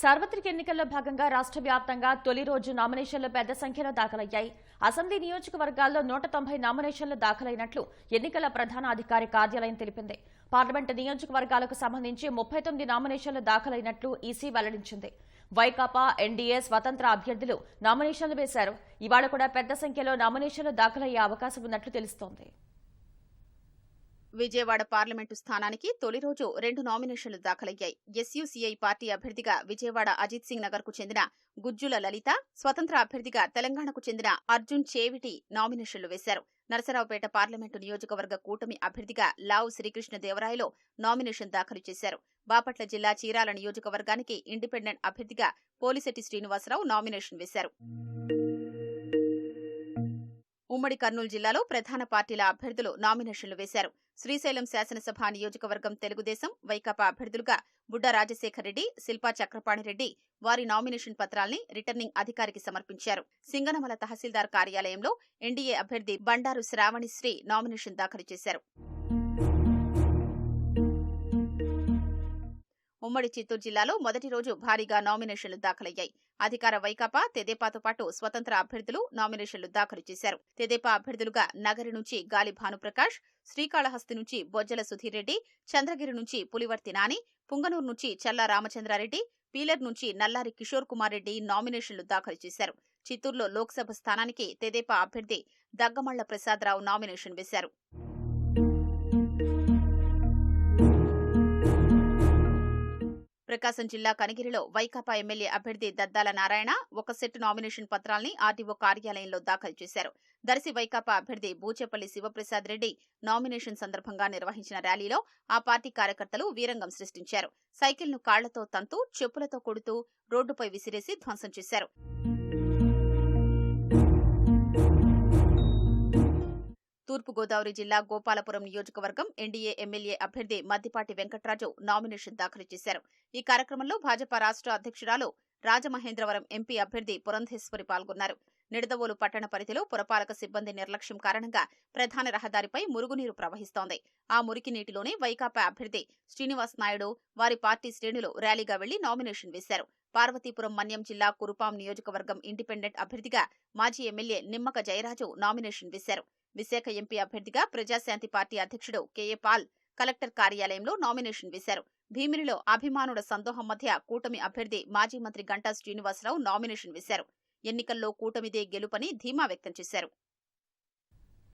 సార్వత్రిక ఎన్నికల్లో భాగంగా రాష్ట్ర వ్యాప్తంగా తొలి రోజు నామినేషన్లు పెద్ద సంఖ్యలో దాఖలయ్యాయి. అసెంబ్లీ నియోజకవర్గాల్లో నూట తొంభై నామినేషన్లు దాఖలైనట్లు ఎన్నికల ప్రధాన అధికారి కార్యాలయం తెలిపింది. పార్లమెంటు నియోజకవర్గాలకు సంబంధించి ముప్పై తొమ్మిది నామినేషన్లు దాఖలైనట్లు ఈసీ వెల్లడించింది. వైకాపా ఎన్డీఏ స్వతంత్ర అభ్యర్థులు నామినేషన్లు వేశారు. ఇవాళ కూడా పెద్ద సంఖ్యలో నామినేషన్లు దాఖలయ్యే అవకాశం ఉన్నట్లు తెలుస్తోంది. విజయవాడ పార్లమెంటు స్థానానికి తొలి రోజు రెండు నామినేషన్లు దాఖలయ్యాయి. ఎస్యూసీఐ పార్టీ అభ్యర్థిగా విజయవాడ అజిత్ సింగ్ నగర్కు చెందిన గుజ్జుల లలిత స్వతంత్ర అభ్యర్థిగా తెలంగాణకు చెందిన అర్జున్ చేవిటి నామినేషన్లు వేశారు. నరసరావుపేట పార్లమెంటు నియోజకవర్గ కూటమి అభ్యర్థిగా లావు శ్రీకృష్ణ దేవరాయలో నామినేషన్ దాఖలు చేశారు. బాపట్ల జిల్లా చీరాల నియోజకవర్గానికి ఇండిపెండెంట్ అభ్యర్థిగా పోలిశెట్టి శ్రీనివాసరావు నామినేషన్ వేశారు. ఉమ్మడి కర్నూలు జిల్లాలో ప్రధాన పార్టీల అభ్యర్థులు నామినేషన్లు వేశారు. శ్రీశైలం శాసనసభ నియోజకవర్గం తెలుగుదేశం వైకాపా అభ్యర్థులుగా బుడ్డ రాజశేఖర్ రెడ్డి శిల్పా చక్రపాణిరెడ్డి వారి నామినేషన్ పత్రాల్ని రిటర్నింగ్ అధికారికి సమర్పించారు. సింగనమల తహసీల్దార్ కార్యాలయంలో ఎన్డీఏ అభ్యర్థి బండారు శ్రావణిశ్రీ నామినేషన్ దాఖలు చేశారు. ఉమ్మడి చిత్తూరు జిల్లాలో మొదటి రోజు భారీగా నామినేషన్లు దాఖలయ్యాయి. అధికార వైకాపా తెదేపాతో పాటు స్వతంత్ర అభ్యర్థులు నామినేషన్లు దాఖలు చేశారు. తెదేపా అభ్యర్థులుగా నగరి నుంచి గాలి భానుప్రకాష్ శ్రీకాళహస్తి నుంచి బొజ్జల సుధీర్ రెడ్డి చంద్రగిరి నుంచి పులివర్తి నాని పుంగనూరు నుంచి చల్లా రామచంద్రారెడ్డి పీలర్ నుంచి నల్లారి కిషోర్ కుమార్ రెడ్డి నామినేషన్లు దాఖలు చేశారు. చిత్తూరులో లోక్సభ స్థానానికి తెదేపా అభ్యర్థి దగ్గమళ్ళ ప్రసాదరావు నామినేషన్ వేశారు. ప్రకాశం జిల్లా కనిగిరిలో వైకాపా ఎమ్మెల్యే అభ్యర్థి దద్దాల నారాయణ ఒక సెట్ నామినేషన్ పత్రాల్ని ఆర్టీఓ కార్యాలయంలో దాఖలు చేశారు. దర్శి వైకాపా అభ్యర్థి బూచేపల్లి శివప్రసాద్ రెడ్డి నామినేషన్ సందర్భంగా నిర్వహించిన ర్యాలీలో ఆ పార్టీ కార్యకర్తలు వీరంగం సృష్టించారు. సైకిల్ను కాళ్ళతో తంతు చెప్పులతో కొడుతూ రోడ్డుపై విసిరేసి ధ్వంసం చేశారు. తూర్పుగోదావరి జిల్లా గోపాలపురం నియోజకవర్గం ఎన్డీఏ ఎమ్మెల్యే అభ్యర్థి మద్దిపాటి వెంకట్రాజు నామినేషన్ దాఖలు చేశారు. ఈ కార్యక్రమంలో భాజపా రాష్ట్ర అధ్యక్షురాలు రాజమహేంద్రవరం ఎంపీ అభ్యర్థి పురంధేశ్వరి పాల్గొన్నారు. నిడదవోలు పట్టణ పరిధిలో పురపాలక సిబ్బంది నిర్లక్ష్యం కారణంగా ప్రధాన రహదారిపై మురుగునీరు ప్రవహిస్తోంది. ఆ మురికి నీటిలోనే వైకాపా అభ్యర్థి శ్రీనివాస్ నాయుడు వారి పార్టీ శ్రేణులు ర్యాలీగా వెళ్ళి నామినేషన్ వేశారు. పార్వతీపురం మన్యం జిల్లా కురుపాం నియోజకవర్గం ఇండిపెండెంట్ అభ్యర్థిగా మాజీ ఎమ్మెల్యే నిమ్మక జయరాజు నామినేషన్ వేశారు. విశాఖ ఎంపీ అభ్యర్థిగా ప్రజాశాంతి పార్టీ అధ్యక్షుడు కేఏ పాల్ కలెక్టర్ కార్యాలయంలో నామినేషన్ వేశారు. భీమినిలో అభిమానుల సందోహం మధ్య కూటమి అభ్యర్థి మాజీ మంత్రి గంటా శ్రీనివాసరావు నామినేషన్ వేశారు. ఎన్నికల్లో కూటమిదే గెలుపని ధీమా వ్యక్తం చేశారు.